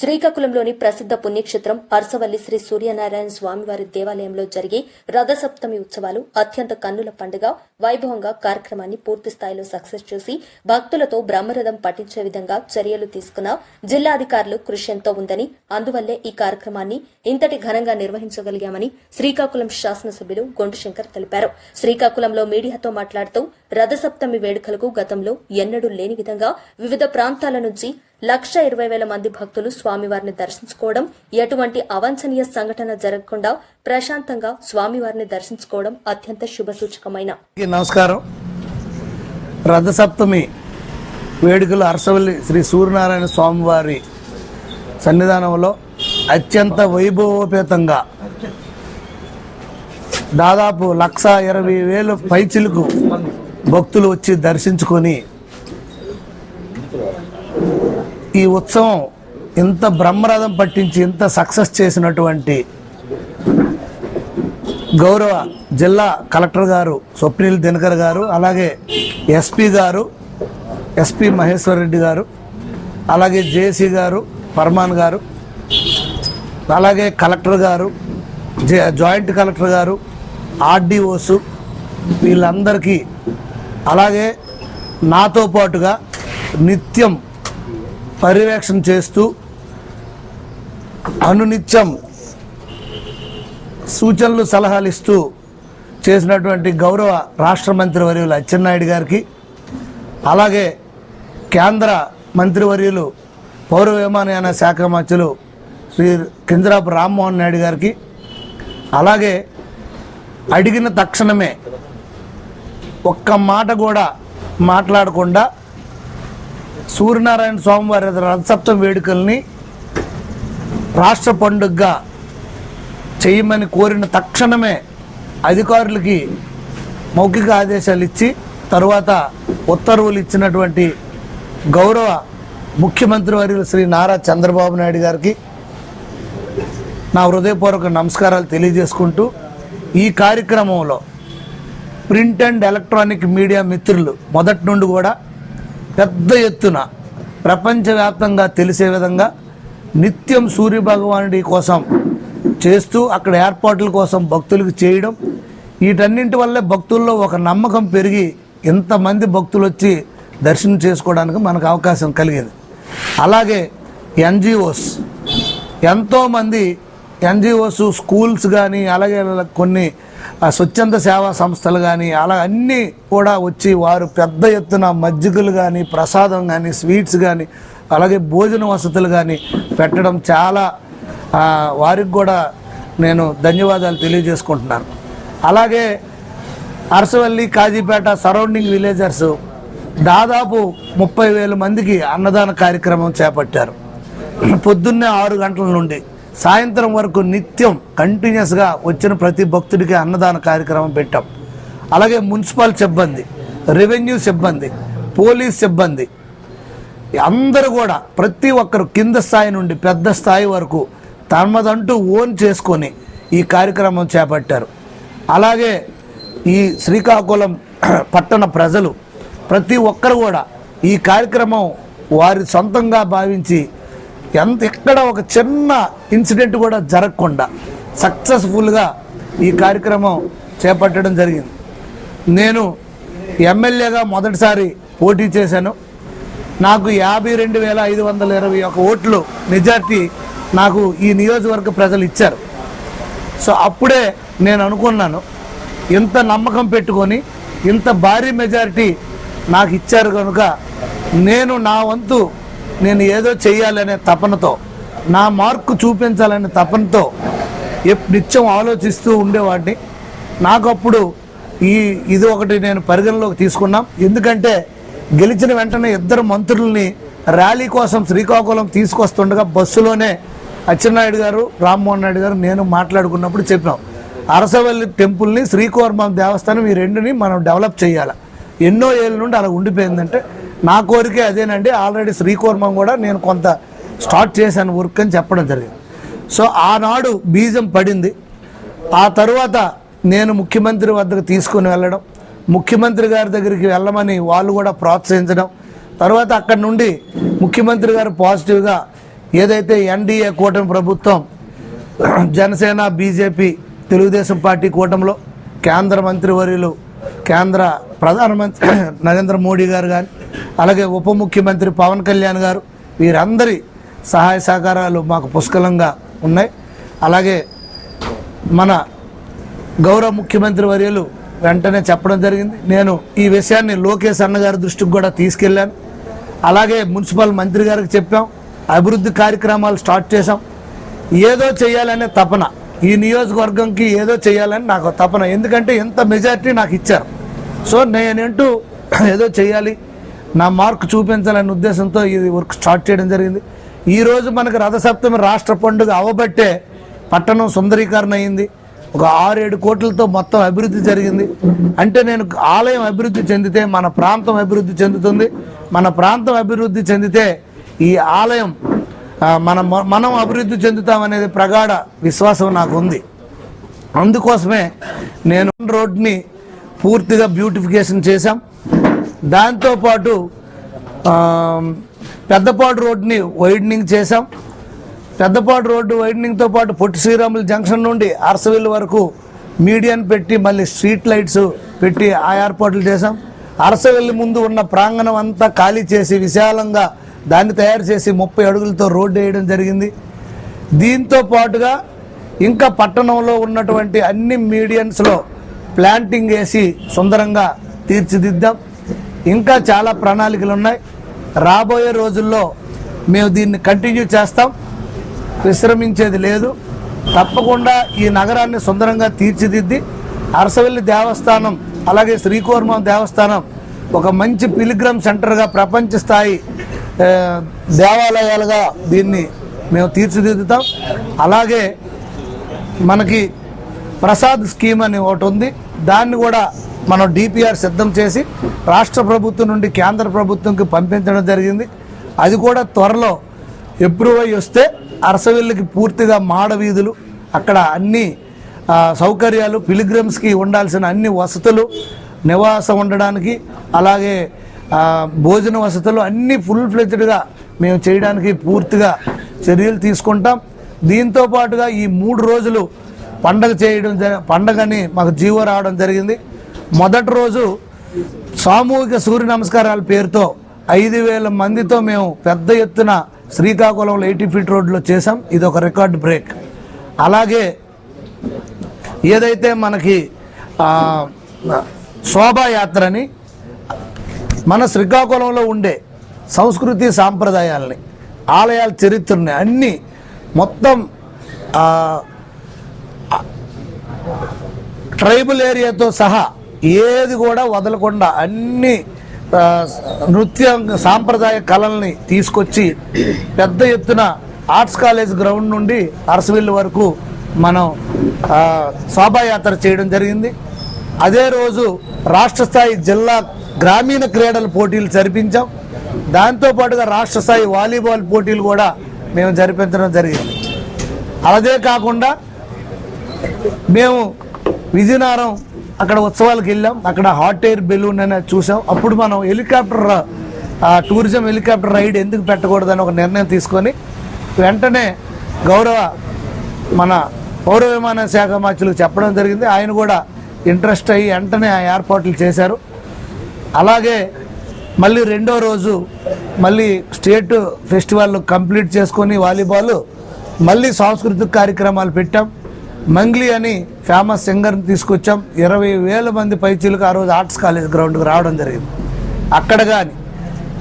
శ్రీకాకుళంలోని ప్రసిద్ధ పుణ్యక్షేత్రం అరసవల్లి శ్రీ సూర్యనారాయణ స్వామివారి దేవాలయంలో జరిగే రథసప్తమి ఉత్సవాలు అత్యంత కన్నుల పండుగ వైభవంగా కార్యక్రమాన్ని పూర్తి స్థాయిలో సక్సెస్ చేసి భక్తులతో బ్రహ్మరథం పఠించే విధంగా చర్యలు తీసుకున్న జిల్లాధికారులు కృషి ఎంతో ఉందని అందువల్లే ఈ కార్యక్రమాన్ని ఇంతటి ఘనంగా నిర్వహించగలిగామని శ్రీకాకుళం శాసనసభ్యులు గొండుశంకర్ తెలిపారు. శ్రీకాకుళంలో మీడియాతో మాట్లాడుతూ రథసప్తమి వేడుకలకు గతంలో ఎన్నడూ లేని విధంగా వివిధ ప్రాంతాల నుంచి లక్ష ఇరవై వేల మంది భక్తులు స్వామివారిని దర్శించుకోవడం ఎటువంటి అవాంఛనీయ సంఘటన జరగకుండా ప్రశాంతంగా స్వామివారిని దర్శించుకోవడం అత్యంత శుభసూచకమైన. అందరికీ నమస్కారం. రథసప్తమి వేడుకలు అరసవల్లి శ్రీ సూర్యనారాయణ స్వామివారి సన్నిధానంలో అత్యంత వైభవోపేతంగా దాదాపు లక్ష ఇరవై వేలు పైచిలకు భక్తులు వచ్చి దర్శించుకొని ఈ ఉత్సవం ఇంత బ్రహ్మరథం పట్టించి ఇంత సక్సెస్ చేసినటువంటి గౌరవ జిల్లా కలెక్టర్ గారు స్వప్నిల్ దినకర్ గారు అలాగే ఎస్పీ గారు ఎస్పీ మహేశ్వర్ రెడ్డి గారు అలాగే జేసీ గారు పర్మాన్ గారు అలాగే కలెక్టర్ గారు జే- జాయింట్ కలెక్టర్ గారు ఆర్డీఓస్ వీళ్ళందరికీ అలాగే నాతో పాటుగా నిత్యం పర్యవేక్షణ చేస్తూ అనునిత్యం సూచనలు సలహాలు ఇస్తూ చేసినటువంటి గౌరవ రాష్ట్ర మంత్రివర్యులు అచ్చెన్నాయుడు గారికి అలాగే కేంద్ర మంత్రివర్యులు పౌర విమానయాన శాఖ మంత్రులు శ్రీ కింజరాపు రామ్మోహన్ నాయుడు గారికి అలాగే అడిగిన తక్షణమే ఒక్క మాట కూడా మాట్లాడకుండా సూర్యనారాయణ స్వామివారి రథసప్తం వేడుకల్ని రాష్ట్ర పండుగగా చేయమని కోరిన తక్షణమే అధికారులకి మౌఖిక ఆదేశాలు ఇచ్చి తరువాత ఉత్తర్వులు ఇచ్చినటువంటి గౌరవ ముఖ్యమంత్రి వర్యులు శ్రీ నారా చంద్రబాబు నాయుడు గారికి నా హృదయపూర్వక నమస్కారాలు తెలియజేసుకుంటూ ఈ కార్యక్రమంలో ప్రింట్ అండ్ ఎలక్ట్రానిక్ మీడియా మిత్రులు మొదటి నుండి కూడా పెద్ద ఎత్తున ప్రపంచవ్యాప్తంగా తెలిసే విధంగా నిత్యం సూర్య భగవానుడి కోసం చేస్తూ అక్కడ ఏర్పాట్ల కోసం భక్తులకు చేయడం వీటన్నింటి వల్లే భక్తుల్లో ఒక నమ్మకం పెరిగి ఇంతమంది భక్తులు వచ్చి దర్శనం చేసుకోవడానికి మనకు అవకాశం కలిగేది. అలాగే ఎన్జిఓస్ ఎంతోమంది ఎన్జిఓస్ స్కూల్స్ కానీ అలాగే కొన్ని స్వచ్ఛంద సేవా సంస్థలు కానీ అలా అన్నీ కూడా వచ్చి వారు పెద్ద ఎత్తున మజ్జిగలు కానీ ప్రసాదం కానీ స్వీట్స్ కానీ అలాగే భోజన వసతులు కానీ పెట్టడం చాలా వారికి కూడా నేను ధన్యవాదాలు తెలియజేసుకుంటున్నాను. అలాగే అరసవల్లి కాజీపేట సరౌండింగ్ విలేజర్స్ దాదాపు ముప్పై వేల మందికి అన్నదాన కార్యక్రమం చేపట్టారు. పొద్దున్నే ఆరు గంటల నుండి సాయంత్రం వరకు నిత్యం కంటిన్యూస్గా వచ్చిన ప్రతి భక్తుడికి అన్నదాన కార్యక్రమం పెట్టాం. అలాగే మున్సిపల్ సిబ్బంది రెవెన్యూ సిబ్బంది పోలీస్ సిబ్బంది అందరూ కూడా ప్రతి ఒక్కరు కింద స్థాయి నుండి పెద్ద స్థాయి వరకు తమదంటూ ఓన్ చేసుకొని ఈ కార్యక్రమం చేపట్టారు. అలాగే ఈ శ్రీకాకుళం పట్టణ ప్రజలు ప్రతి ఒక్కరు కూడా ఈ కార్యక్రమం వారి సొంతంగా భావించి ఎంత ఎక్కడ ఒక చిన్న ఇన్సిడెంట్ కూడా జరగకుండా సక్సెస్ఫుల్గా ఈ కార్యక్రమం చేపట్టడం జరిగింది. నేను ఎమ్మెల్యేగా మొదటిసారి పోటీ చేశాను. నాకు యాభై రెండు వేల ఐదు వందల ఇరవై ఒక ఓట్లు మెజార్టీ నాకు ఈ నియోజకవర్గ ప్రజలు ఇచ్చారు. సో అప్పుడే నేను అనుకున్నాను ఇంత నమ్మకం పెట్టుకొని ఇంత భారీ మెజారిటీ నాకు ఇచ్చారు కనుక నేను నా వంతు నేను ఏదో చేయాలనే తపనతో నా మార్కు చూపించాలనే తపనతో ఎప్ నిత్యం ఆలోచిస్తూ ఉండేవాడిని. నాకు అప్పుడు ఈ ఇది ఒకటి నేను పరిగణలోకి తీసుకున్నాం. ఎందుకంటే గెలిచిన వెంటనే ఇద్దరు మంత్రుల్ని ర్యాలీ కోసం శ్రీకాకుళం తీసుకొస్తుండగా బస్సులోనే అచ్చెన్నాయుడు గారు రామ్మోహన్ నాయుడు గారు నేను మాట్లాడుకున్నప్పుడు చెప్పాం. అరసవల్లి టెంపుల్ని శ్రీకోర్మం దేవస్థానం ఈ రెండుని మనం డెవలప్ చేయాలి ఎన్నో ఏళ్ళ నుండి అలా ఉండిపోయిందంటే నా కోరికే అదేనండి. ఆల్రెడీ శ్రీకోర్మం కూడా నేను కొంత స్టార్ట్ చేశాను వర్క్ అని చెప్పడం జరిగింది. సో ఆనాడు బీజం పడింది. ఆ తరువాత నేను ముఖ్యమంత్రి వద్దకు తీసుకుని వెళ్ళడం ముఖ్యమంత్రి గారి దగ్గరికి వెళ్ళమని వాళ్ళు కూడా ప్రోత్సహించడం తర్వాత అక్కడి నుండి ముఖ్యమంత్రి గారు పాజిటివ్గా ఏదైతే ఎన్డీఏ కూటమి ప్రభుత్వం జనసేన బీజేపీ తెలుగుదేశం పార్టీ కూటమిలో కేంద్ర మంత్రివర్యులు కేంద్ర ప్రధానమంత్రి నరేంద్ర మోడీ గారు కానీ అలాగే ఉప ముఖ్యమంత్రి పవన్ కళ్యాణ్ గారు వీరందరి సహాయ సహకారాలు మాకు పుష్కలంగా ఉన్నాయి. అలాగే మన గౌరవ ముఖ్యమంత్రి వర్యులు వెంటనే చెప్పడం జరిగింది. నేను ఈ విషయాన్ని లోకేష్ అన్నగారి దృష్టికి కూడా తీసుకెళ్ళాను. అలాగే మున్సిపల్ మంత్రి గారికి చెప్పాం. అభివృద్ధి కార్యక్రమాలు స్టార్ట్ చేశాం. ఏదో చేయాలనే తపన ఈ నియోజకవర్గంకి ఏదో చేయాలని నాకు తపన. ఎందుకంటే ఎంత మెజార్టీ నాకు ఇచ్చారు. సో నేనంటూ ఏదో చేయాలి నా మార్క్ చూపించాలనే ఉద్దేశంతో ఇది వర్క్ స్టార్ట్ చేయడం జరిగింది. ఈరోజు మనకు రథసప్తమి రాష్ట్ర పండుగ అవబట్టే పట్టణం సుందరీకరణ అయింది. ఒక ఆరేడు కోట్లతో మొత్తం అభివృద్ధి జరిగింది. అంటే నేను ఆలయం అభివృద్ధి చెందితే మన ప్రాంతం అభివృద్ధి చెందుతుంది. మన ప్రాంతం అభివృద్ధి చెందితే ఈ ఆలయం మన మనం అభివృద్ధి చెందుతామనేది ప్రగాఢ విశ్వాసం నాకు ఉంది అందుకోసమే నేను రోడ్ని పూర్తిగా బ్యూటిఫికేషన్ చేశాం. దాంతోపాటు పెద్దపాడు రోడ్ని వైడనింగ్ చేశాం. పెద్దపాడు రోడ్డు వైడనింగ్తో పాటు పొట్టి శ్రీరాములు జంక్షన్ నుండి అరసవిల్ వరకు మీడియన్ పెట్టి మళ్ళీ స్ట్రీట్ లైట్స్ పెట్టి ఆ ఏర్పాట్లు చేశాం. అరసవెల్లి ముందు ఉన్న ప్రాంగణం అంతా ఖాళీ చేసి విశాలంగా దాన్ని తయారు చేసి ముప్పై అడుగులతో రోడ్డు వేయడం జరిగింది. దీంతో పాటుగా ఇంకా పట్టణంలో ఉన్నటువంటి అన్ని మీడియన్స్లో ప్లాంటింగ్ వేసి సుందరంగా తీర్చిదిద్దాం. ఇంకా చాలా ప్రణాళికలు ఉన్నాయి రాబోయే రోజుల్లో మేము దీన్ని కంటిన్యూ చేస్తాం. విశ్రమించేది లేదు. తప్పకుండా ఈ నగరాన్ని సుందరంగా తీర్చిదిద్ది అరసవెల్లి దేవస్థానం అలాగే శ్రీకూర్మం దేవస్థానం ఒక మంచి పిలిగ్రమ్ సెంటర్గా ప్రపంచ స్థాయి దేవాలయాలుగా దీన్ని మేము తీర్చిదిద్దుతాం. అలాగే మనకి ప్రసాద్ స్కీమ్ అని ఒకటి ఉంది. దాన్ని కూడా మనం డిపిఆర్ సిద్ధం చేసి రాష్ట్ర ప్రభుత్వం నుండి కేంద్ర ప్రభుత్వంకి పంపించడం జరిగింది. అది కూడా త్వరలో ఎప్రూవ్ అయ్యి వస్తే అరసవెల్లికి పూర్తిగా మాడ వీధులు అక్కడ అన్ని సౌకర్యాలు పిలిగ్రిమ్స్కి ఉండాల్సిన అన్ని వసతులు నివాసం ఉండడానికి అలాగే భోజన వసతులు అన్నీ ఫుల్ ఫ్లెజ్డ్గా మేము చేయడానికి పూర్తిగా చర్యలు తీసుకుంటాం. దీంతో పాటుగా ఈ మూడు రోజులు పండగ చేయడం జ- పండగని మాకు జీవో రావడం జరిగింది. మొదటి రోజు సామూహిక సూర్య నమస్కారాల పేరుతో ఐదు వేల మందితో మేము పెద్ద ఎత్తున శ్రీకాకుళంలో ఎయిటీ ఫీట్ రోడ్లో చేసాం ఇది ఒక రికార్డ్ బ్రేక్. అలాగే ఏదైతే మనకి శోభాయాత్రని మన శ్రీకాకుళంలో ఉండే సంస్కృతి సాంప్రదాయాలని ఆలయాల చరిత్రని అన్నీ మొత్తం ట్రైబల్ ఏరియాతో సహా ఏది కూడా వదలకుండా అన్ని నృత్యం నృత్య సాంప్రదాయ కళల్ని తీసుకొచ్చి పెద్ద ఎత్తున ఆర్ట్స్ కాలేజ్ గ్రౌండ్ నుండి అరసవిల్లు వరకు మనం శోభాయాత్ర చేయడం జరిగింది. అదే రోజు రాష్ట్ర స్థాయి జిల్లా గ్రామీణ క్రీడల పోటీలు జరిపించాం. దాంతోపాటుగా రాష్ట్ర స్థాయి వాలీబాల్ పోటీలు కూడా మేము జరిపించడం జరిగింది. అదే కాకుండా మేము విజయనగరం అక్కడ ఉత్సవాలకు వెళ్ళాం. అక్కడ హాట్ ఎయిర్ బెలూన్ అనేది చూసాం. అప్పుడు మనం హెలికాప్టర్ టూరిజం హెలికాప్టర్ రైడ్ ఎందుకు పెట్టకూడదని ఒక నిర్ణయం తీసుకొని వెంటనే గౌరవ మన పౌర విమాన శాఖ మంత్రులకు చెప్పడం జరిగింది. ఆయన కూడా ఇంట్రెస్ట్ అయ్యి వెంటనే ఆ ఏర్పాట్లు చేశారు. అలాగే మళ్ళీ రెండో రోజు మళ్ళీ స్టేట్ ఫెస్టివల్ కంప్లీట్ చేసుకొని వాలీబాల్ మళ్ళీ సాంస్కృతిక కార్యక్రమాలు పెట్టాం. మంగ్లీ అని ఫేమస్ సింగర్ని తీసుకొచ్చాం. ఇరవై వేల మంది పైచీలకు ఆ రోజు ఆర్ట్స్ కాలేజ్ గ్రౌండ్కి రావడం జరిగింది. అక్కడ కానీ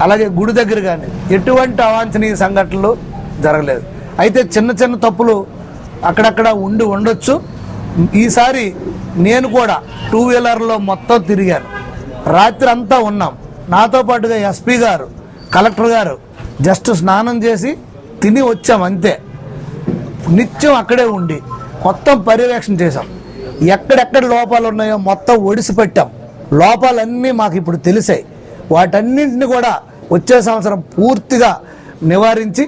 అలాగే గుడి దగ్గర కానీ ఎటువంటి అవాంఛనీయ సంఘటనలు జరగలేదు. అయితే చిన్న చిన్న తప్పులు అక్కడక్కడ ఉండి ఉండొచ్చు. ఈసారి నేను కూడా టూ వీలర్లో మొత్తం తిరిగాను. రాత్రి అంతా ఉన్నాం. నాతో పాటుగా ఎస్పీ గారు కలెక్టర్ గారు జస్ట్ స్నానం చేసి తిని వచ్చాం అంతే. నిత్యం అక్కడే ఉండి మొత్తం పర్యవేక్షణ చేశాం. ఎక్కడెక్కడ లోపాలు ఉన్నాయో మొత్తం ఒడిసి పెట్టాం లోపాలన్నీ మాకు ఇప్పుడు తెలిసాయి. వాటన్నింటిని కూడా వచ్చే సంవత్సరం పూర్తిగా నివారించి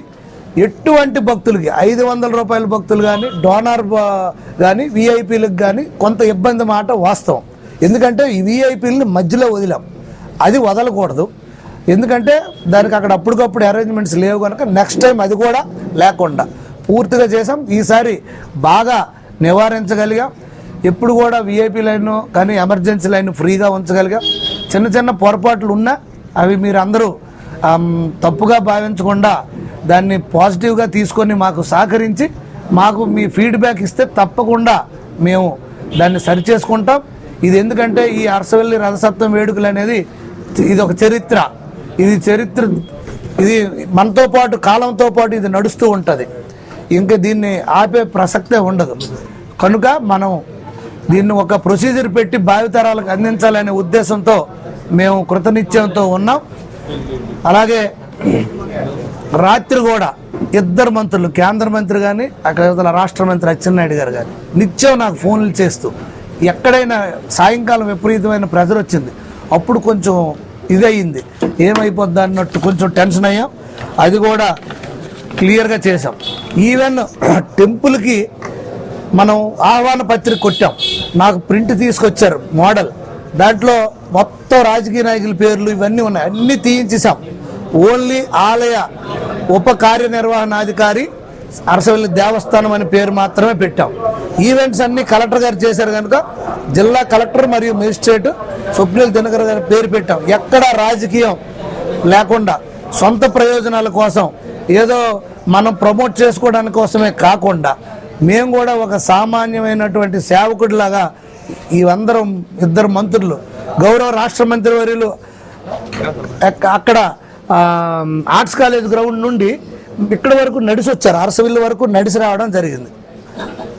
ఎటువంటి భక్తులకి ఐదు వందల రూపాయల భక్తులు కానీ డోనార్ కానీ విఐపీలకు కానీ కొంత ఇబ్బంది మాట వాస్తవం. ఎందుకంటే ఈ విఐపీలని మధ్యలో వదిలాం. అది వదలకూడదు. ఎందుకంటే దానికి అక్కడ అప్పటికప్పుడు అరేంజ్మెంట్స్ లేవు కనుక నెక్స్ట్ టైం అది కూడా లేకుండా పూర్తిగా చేసాం ఈసారి బాగా నివారించగలిగాం. ఎప్పుడు కూడా విఐపీ లైన్ కానీ ఎమర్జెన్సీ లైన్ ఫ్రీగా ఉంచగలిగాం. చిన్న చిన్న పొరపాట్లు ఉన్నా అవి మీరు అందరూ తప్పుగా భావించకుండా దాన్ని పాజిటివ్గా తీసుకొని మాకు సహకరించి మాకు మీ ఫీడ్బ్యాక్ ఇస్తే తప్పకుండా మేము దాన్ని సరిచేసుకుంటాం. ఇది ఎందుకంటే ఈ అరసవెల్లి రథసప్తం వేడుకలు అనేది ఇది ఒక చరిత్ర. ఇది చరిత్ర ఇది మనతో పాటు కాలంతో పాటు ఇది నడుస్తూ ఉంటుంది. ఇంకా దీన్ని ఆపే ప్రసక్తే ఉండదు. కనుక మనం దీన్ని ఒక ప్రొసీజర్ పెట్టి భావితరాలకు అందించాలనే ఉద్దేశంతో మేము కృతనిశ్చయంతో ఉన్నాం. అలాగే రాత్రి కూడా ఇద్దరు మంత్రులు కేంద్ర మంత్రి కానీ అక్కడ ఇవతల రాష్ట్ర మంత్రి అచ్చెన్నాయుడు గారు కానీ నిత్యం నాకు ఫోన్లు చేస్తూ ఎక్కడైనా సాయంకాలం విపరీతమైన ప్రెజర్ వచ్చింది. అప్పుడు కొంచెం ఇది అయింది ఏమైపోద్ది అన్నట్టు కొంచెం టెన్షన్ అయ్యాం. అది కూడా క్లియర్గా చేసాం ఈవెన్ టెంపుల్కి మనం ఆహ్వాన పత్రిక కొట్టాం. నాకు ప్రింట్ తీసుకొచ్చారు మోడల్. దాంట్లో మొత్తం రాజకీయ నాయకుల పేర్లు ఇవన్నీ ఉన్నాయి. అన్నీ తీయించేసాం ఓన్లీ ఆలయ ఉప కార్యనిర్వహణాధికారి అరసవల్లి దేవస్థానం అనే పేరు మాత్రమే పెట్టాం. ఈవెంట్స్ అన్ని కలెక్టర్ గారు చేశారు కనుక జిల్లా కలెక్టర్ మరియు మెజిస్ట్రేట్ స్వప్నిల్ దినకర్ గారి పేరు పెట్టాం. ఎక్కడ రాజకీయం లేకుండా సొంత ప్రయోజనాల కోసం ఏదో మనం ప్రమోట్ చేసుకోవడానికి కోసమే కాకుండా మేము కూడా ఒక సామాన్యమైనటువంటి సేవకుడిలాగా ఇవందరం ఇద్దరు మంత్రులు గౌరవ రాష్ట్ర మంత్రి వర్యులు అక్క- అక్కడ ఆర్ట్స్ కాలేజ్ గ్రౌండ్ నుండి ఇక్కడ వరకు నడిచి వచ్చారు అరసవిల్లు వరకు నడిచి రావడం జరిగింది.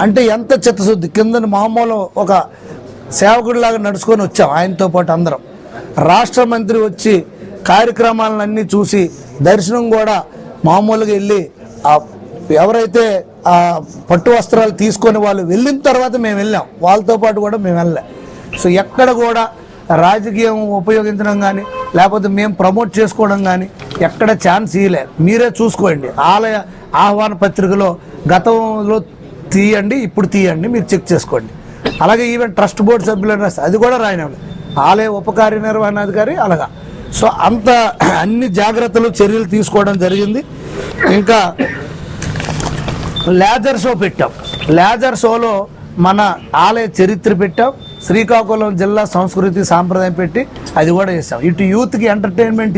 అంటే ఎంత చిత్తశుద్ధి కింద మామూలు ఒక సేవకుడిలాగా నడుచుకొని వచ్చాం ఆయనతో పాటు అందరం. రాష్ట్ర మంత్రి వచ్చి కార్యక్రమాలన్నీ చూసి దర్శనం కూడా మామూలుగా వెళ్ళి ఆ ఎవరైతే ఆ పట్టు వస్త్రాలు తీసుకొని వాళ్ళు వెళ్ళిన తర్వాత మేము వెళ్ళాం. వాళ్ళతో పాటు కూడా మేము వెళ్ళాం సో ఎక్కడ కూడా రాజకీయం ఉపయోగించడం కానీ లేకపోతే మేము ప్రమోట్ చేసుకోవడం కానీ ఎక్కడ ఛాన్స్ ఇవ్వలే మీరే చూసుకోండి. ఆలయ ఆహ్వాన పత్రికలో గతంలో తీయండి ఇప్పుడు తీయండి మీరు చెక్ చేసుకోండి. అలాగే ఈవెన్ ట్రస్ట్ బోర్డు సభ్యులు అది కూడా రాయనివ్వండి ఆలయ ఉప కార్యనిర్వహణాధికారి అలాగా. సో అంత అన్ని జాగ్రత్తలు చర్యలు తీసుకోవడం జరిగింది. ఇంకా లేజర్ షో పెట్టాం. లేజర్ షోలో మన ఆలయ చరిత్ర పెట్టాం. శ్రీకాకుళం జిల్లా సంస్కృతి సాంప్రదాయం పెట్టి అది కూడా చేసాం. ఇటు యూత్కి ఎంటర్టైన్మెంట్